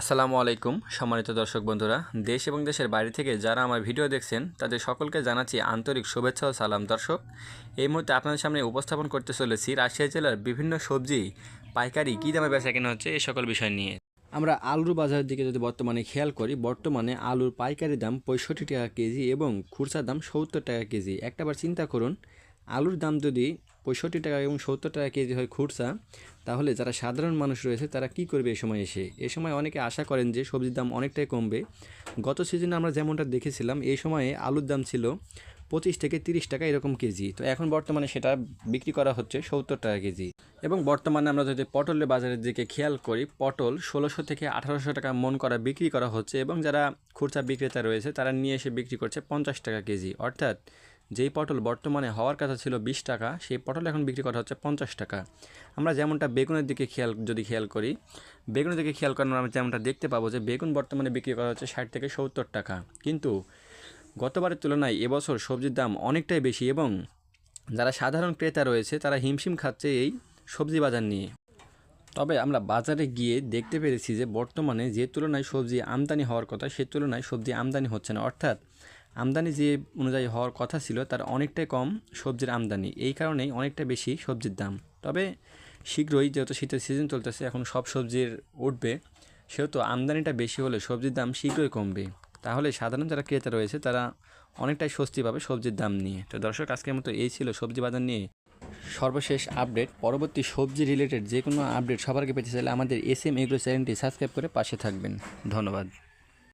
আসসালামু আলাইকুম, সম্মানিত দর্শক বন্ধুরা। দেশ এবং দেশের বাইরে থেকে যারা আমার ভিডিও দেখছেন, তাদের সকলকে জানাচ্ছি আন্তরিক শুভেচ্ছা ও সালাম দর্শক। এই মুহূর্তে আপনাদের সামনে উপস্থাপন করতে চলেছি রাজশাহী জেলার বিভিন্ন সবজি, পাইকারি কী দামে বেচা কেনা হচ্ছে, এই সকল বিষয় নিয়ে। আমরা আলুর বাজারের দিকে যদি বর্তমানে খেয়াল করি, বর্তমানে আলুর পাইকারি দাম পঁয়ষট্টি টাকা কেজি এবং খুচরা দাম সত্তর টাকা কেজি। একটাবার চিন্তা করুন, আলুর দাম যদি পঁয়ষট্টি টাকা এবং সত্তর টাকা কেজি হয় খুচরা তাহলে যারা সাধারণ মানুষ রয়েছে, তারা কি করবে এ সময় এসে? এ সময় অনেকে আশা করেন যে সবজির দাম অনেকটাই কমবে। গত সিজনে আমরা যেমনটা দেখেছিলাম এই সময়ে আলুর দাম ছিল পঁচিশ থেকে তিরিশ টাকা এরকম কেজি। তো এখন বর্তমানে সেটা বিক্রি করা হচ্ছে সত্তর টাকা কেজি। এবং বর্তমানে আমরা যদি পটলের বাজারের দিকে খেয়াল করি, পটল ষোলোশো থেকে আঠারোশো টাকা মন করা বিক্রি করা হচ্ছে এবং যারা খুচরা বিক্রেতা রয়েছে, তারা নিয়ে এসে বিক্রি করছে পঞ্চাশ টাকা কেজি। অর্থাৎ যেই পটল বর্তমানে হওয়ার কথা ছিল বিশ টাকা, সেই পটল এখন বিক্রি করা হচ্ছে পঞ্চাশ টাকা। আমরা যেমনটা বেগুনের দিকে খেয়াল, যদি খেয়াল করি, বেগুনের দিকে খেয়াল করেন আমরা যেমনটা দেখতে পাবো যে বেগুন বর্তমানে বিক্রি করা হচ্ছে ষাট থেকে সত্তর টাকা। কিন্তু গতবারের তুলনায় এবছর সবজির দাম অনেকটাই বেশি এবং যারা সাধারণ ক্রেতা রয়েছে, তারা হিমশিম খাচ্ছে এই সবজি বাজার নিয়ে। তবে আমরা বাজারে গিয়ে দেখতে পেরেছি যে বর্তমানে যে তুলনায় সবজি আমদানি হওয়ার কথা, সে তুলনায় সবজি আমদানি হচ্ছে না। অর্থাৎ আমদানি যে অনুযায়ী হওয়ার কথা ছিল, তার অনেকটাই কম সবজির আমদানি। এই কারণেই অনেকটা বেশি সবজির দাম। তবে শীঘ্রই যেহেতু শীতের সিজন চলতেছে, এখন সব সবজির উঠবে, সেহেতু আমদানিটা বেশি হলে সবজির দাম শীঘ্রই কমবে। তাহলে সাধারণ যারা ক্রেতা রয়েছে, তারা অনেকটাই স্বস্তি পাবে সবজির দাম নিয়ে। তো দর্শক, আজকের মতো এই ছিল সবজি বাজার নিয়ে সর্বশেষ আপডেট। পরবর্তী সবজি রিলেটেড যে কোনো আপডেট সবার আগে পেতে চাইলে আমাদের এস এম এগ্রো চ্যানেলটি সাবস্ক্রাইব করে পাশে থাকবেন। ধন্যবাদ।